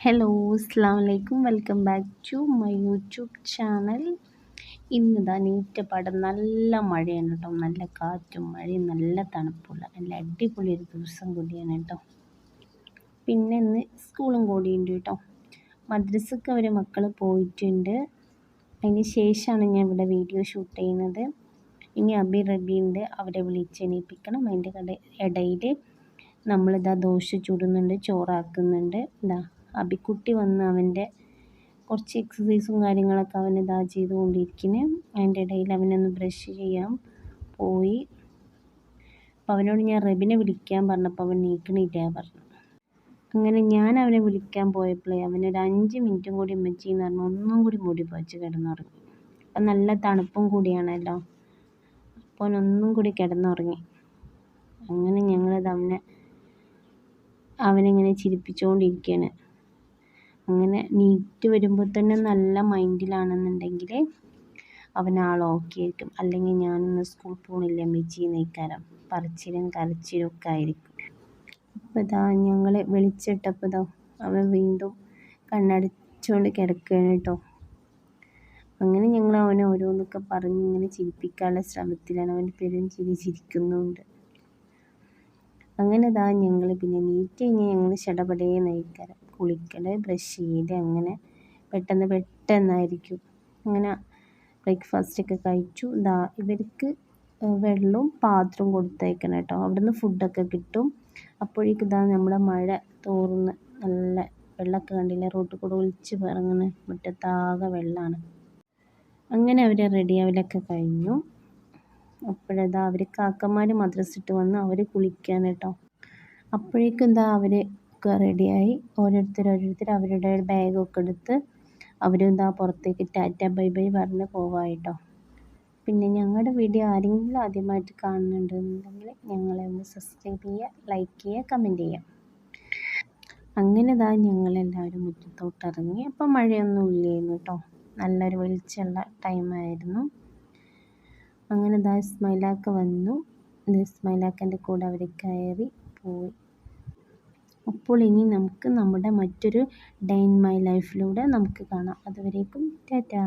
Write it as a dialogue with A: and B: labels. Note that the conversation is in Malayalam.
A: ഹലോ അസ്സാം വലൈക്കും welcome back to my YouTube channel ഇന്നിതാ പാടം നല്ല മഴയാണ് കേട്ടോ നല്ല കാറ്റും മഴയും നല്ല തണുപ്പുള്ള നല്ല അടിപൊളി ഒരു ദിവസം കൂടിയാണ് കേട്ടോ പിന്നെ ഇന്ന് സ്കൂളും കൂടിയുണ്ട് കേട്ടോ മദ്രസക്ക് അവർ മക്കൾ പോയിട്ടുണ്ട്. അതിന് ശേഷമാണ് ഞാൻ ഇവിടെ വീഡിയോ ഷൂട്ട് ചെയ്യുന്നത്. ഇനി അബി റബി ഉണ്ട്. അവരെ വിളിച്ചെണീപ്പിക്കണം അതിന്റെ കട ഇടയിൽ നമ്മളിതാ ദോശ ചുടുന്നുണ്ട് ചോറാക്കുന്നുണ്ട്. ഇതാ. അബിക്കുട്ടി വന്ന് അവന്റെ കുറച്ച് എക്സസൈസും കാര്യങ്ങളൊക്കെ അവൻ ഇതാ ചെയ്തുകൊണ്ടിരിക്കുന്നു. അതിന്റെ ഇടയിൽ അവനൊന്ന് ബ്രഷ് ചെയ്യാൻ പോയി. അപ്പോൾ അവനോട് ഞാൻ റബിനെ വിളിക്കാൻ പറഞ്ഞപ്പോൾ അവൻ നീക്കണില്ല പറഞ്ഞു. അങ്ങനെ ഞാൻ അവനെ വിളിക്കാൻ പോയപ്പോഴേ അവനൊരു അഞ്ച് മിനിറ്റും കൂടി ഉമ്മച്ചി എന്ന് പറഞ്ഞു ഒന്നും കൂടി മുടി പോച്ച് കിടന്നുറങ്ങി. അപ്പം നല്ല തണുപ്പും കൂടിയാണല്ലോ. അപ്പോൾ ഒന്നും കൂടി കിടന്നുറങ്ങി. അങ്ങനെ ഞങ്ങളത് അവനെ അവനിങ്ങനെ ചിരിപ്പിച്ചുകൊണ്ടിരിക്കുകയാണ് അങ്ങനെ നീറ്റ് വരുമ്പോൾ തന്നെ നല്ല മൈൻഡിലാണെന്നുണ്ടെങ്കിൽ അവൻ ആൾ ഓക്കെ ആയിരിക്കും. അല്ലെങ്കിൽ ഞാനിന്ന് സ്കൂൾ പോകണില്ല മെച്ചി നെയ്ക്കാരം. പറച്ചിലും കരച്ചിലും ഒക്കെ ആയിരിക്കും. അപ്പോൾ ഇതാ ഞങ്ങൾ വിളിച്ചിട്ടപ്പോൾ ഇതാ അവൻ വീണ്ടും കണ്ണടച്ചുകൊണ്ട് കിടക്കുകയാണ് കേട്ടോ അങ്ങനെ ഞങ്ങൾ അവനെ ഓരോന്നൊക്കെ പറഞ്ഞ് ഇങ്ങനെ ചിരിപ്പിക്കാനുള്ള ശ്രമത്തിലാണ് അവൻ പെരും ചിരി ചിരിക്കുന്നുണ്ട്. അങ്ങനെ ഇതാ ഞങ്ങൾ പിന്നെ നീറ്റ് കഴിഞ്ഞ് ഞങ്ങൾ ചടപടയെ നയിക്കാറ് കുളിക്കൽ ബ്രഷ് ചെയ്ത് അങ്ങനെ പെട്ടെന്ന് പെട്ടെന്നായിരിക്കും. അങ്ങനെ ബ്രേക്ക്ഫാസ്റ്റ് ഒക്കെ കഴിച്ചു. ഇതാ ഇവർക്ക് വെള്ളവും പാത്രവും കൊടുത്തയക്കണം കേട്ടോ. അവിടുന്ന് ഫുഡൊക്കെ കിട്ടും. അപ്പോഴേക്കും ഇതാ നമ്മുടെ മഴ തോർന്ന് നല്ല വെള്ളമൊക്കെ കണ്ടില്ലേ? റോട്ടിൽ കൂടെ ഒളിച്ച് പിറങ്ങുന്ന മുറ്റത്താകെ വെള്ളമാണ് അങ്ങനെ അവർ റെഡിയാവലൊക്കെ കഴിഞ്ഞു. അപ്പോഴതാ അവർ കാക്കന്മാർ മദ്രസിട്ട് വന്ന് അവർ കുളിക്കാൻ കേട്ടോ. അപ്പോഴേക്കും എന്താ അവർ ഒക്കെ റെഡിയായി ഓരോരുത്തർ ഓരോരുത്തർ അവരുടെ ബാഗൊക്കെ എടുത്ത് അവരും എന്താ പുറത്തേക്ക് ടാറ്റ ബൈ ബൈ പറഞ്ഞ് പോവായിട്ടോ പിന്നെ ഞങ്ങളുടെ വീഡിയോ ആരെങ്കിലും ആദ്യമായിട്ട് കാണുന്നുണ്ടെന്നുണ്ടെങ്കിൽ ഞങ്ങളെ ഒന്ന് സബ്സ്ക്രൈബ് ചെയ്യുക ലൈക്ക് ചെയ്യുക കമന്റ് ചെയ്യുക. അങ്ങനെ ഇതാ ഞങ്ങളെല്ലാവരും മുറ്റത്തോട്ട് ഇറങ്ങി. അപ്പം മഴയൊന്നും ഇല്ലായിരുന്നു കേട്ടോ. നല്ലൊരു വെളിച്ചമുള്ള ടൈമായിരുന്നു അങ്ങനെ ദാ ഇസ്മൈലാക്ക വന്നു. ഇസ്മൈലാക്കന്റെ കൂടെ അവർ കയറി പോയി. അപ്പോൾ ഇനി നമുക്ക് നമ്മുടെ മറ്റൊരു ഡൈൻ മൈ ലൈഫിലൂടെ നമുക്ക് കാണാം. അതുവരേക്കും ടാറ്റാ.